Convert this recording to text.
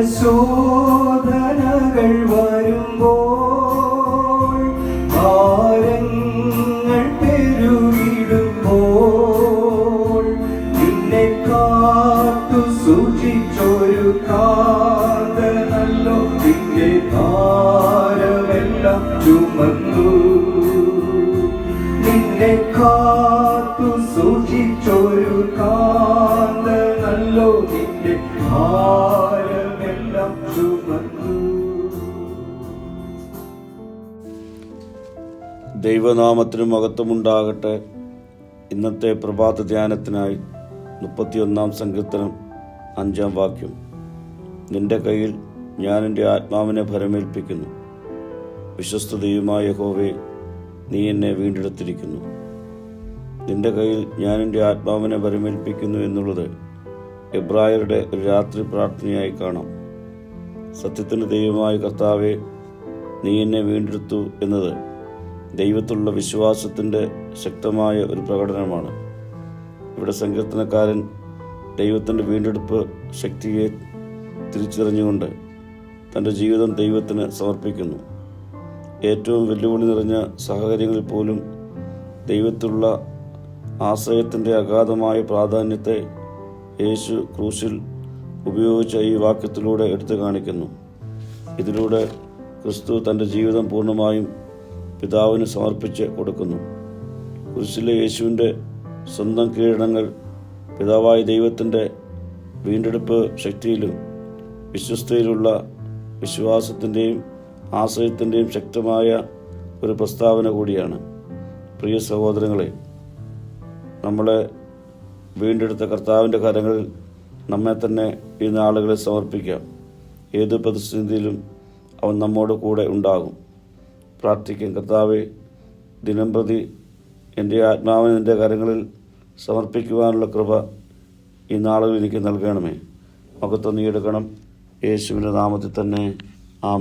ശോധനകൾ വരുമ്പോൾ ഭാരങ്ങൾ പെരുകിടുമ്പോൾ നിന്നെ കാത്തു സൂക്ഷിച്ചൊരു കാന്തനല്ലോ. നിന്റെ ഭാരമെല്ലാം ചുമന്നു. ദൈവനാമത്തിനും മഹത്വമുണ്ടാകട്ടെ. ഇന്നത്തെ പ്രഭാത ധ്യാനത്തിനായി മുപ്പത്തിയൊന്നാം സങ്കീർത്തനം അഞ്ചാം വാക്യം. നിന്റെ കയ്യിൽ ഞാൻ എന്റെ ആത്മാവിനെ ഭരമേൽപ്പിക്കുന്നു. വിശ്വസ്തതയുമായ ഹോവെ നീ എന്നെ വീണ്ടെടുത്തിരിക്കുന്നു. നിന്റെ കയ്യിൽ ഞാൻ എന്റെ ആത്മാവിനെ ഭരമേൽപ്പിക്കുന്നു എന്നുള്ളത് എബ്രായരുടെ ഒരു രാത്രി പ്രാർത്ഥനയായി കാണാം. സത്യത്തിന് ദൈവമായ കർത്താവെ നീ എന്നെ വീണ്ടെടുത്തു എന്നത് ദൈവത്തിലുള്ള വിശ്വാസത്തിന്റെ ശക്തമായ ഒരു പ്രകടനമാണ്. ഇവിടെ സങ്കീർത്തനക്കാരൻ ദൈവത്തിന്റെ വീണ്ടെടുപ്പ് ശക്തിയെ തിരിച്ചറിഞ്ഞുകൊണ്ട് തന്റെ ജീവിതം ദൈവത്തിന് സമർപ്പിക്കുന്നു. ഏറ്റവും വെല്ലുവിളി നിറഞ്ഞ സാഹചര്യങ്ങളിൽ പോലും ദൈവത്തിലുള്ള ആശ്രയത്തിന്റെ അഗാധമായ പ്രാധാന്യത്തെ യേശു ക്രൂശിൽ ഉപയോഗിച്ച ഈ വാക്യത്തിലൂടെ എടുത്തു കാണിക്കുന്നു. ഇതിലൂടെ ക്രിസ്തു തന്റെ ജീവിതം പൂർണമായും പിതാവിന് സമർപ്പിച്ച് കൊടുക്കുന്നു. കുരിശിലെ യേശുവിന്റെ സ്വന്തം കീഴടങ്ങൾ പിതാവായ ദൈവത്തിന്റെ വീണ്ടെടുപ്പ് ശക്തിയിലും വിശ്വസ്തയിലുള്ള വിശ്വാസത്തിന്റെയും ആശ്രയത്തിന്റെയും ശക്തമായ ഒരു പ്രസ്താവന കൂടിയാണ്. പ്രിയ സഹോദരങ്ങളെ നമ്മളെ വീണ്ടെടുത്ത കർത്താവിന്റെ കരങ്ങളിൽ നമ്മെ തന്നെ ഈ നാളുകളെ സമർപ്പിക്കാം. ഏത് പ്രതിസന്ധിയിലും അവൻ നമ്മോട് കൂടെ ഉണ്ടാകും. പ്രാർത്ഥിക്കും. കർത്താവെ ദിനം പ്രതി എന്റെ ആത്മാവിനെ എന്റെ കരങ്ങളിൽ സമർപ്പിക്കുവാനുള്ള കൃപ ഈ നാളുകളിൽ എനിക്ക് നൽകണമേ. മകത്വം നീ എടുക്കണം. യേശുവിന്റെ നാമത്തിൽ തന്നെ. ആമി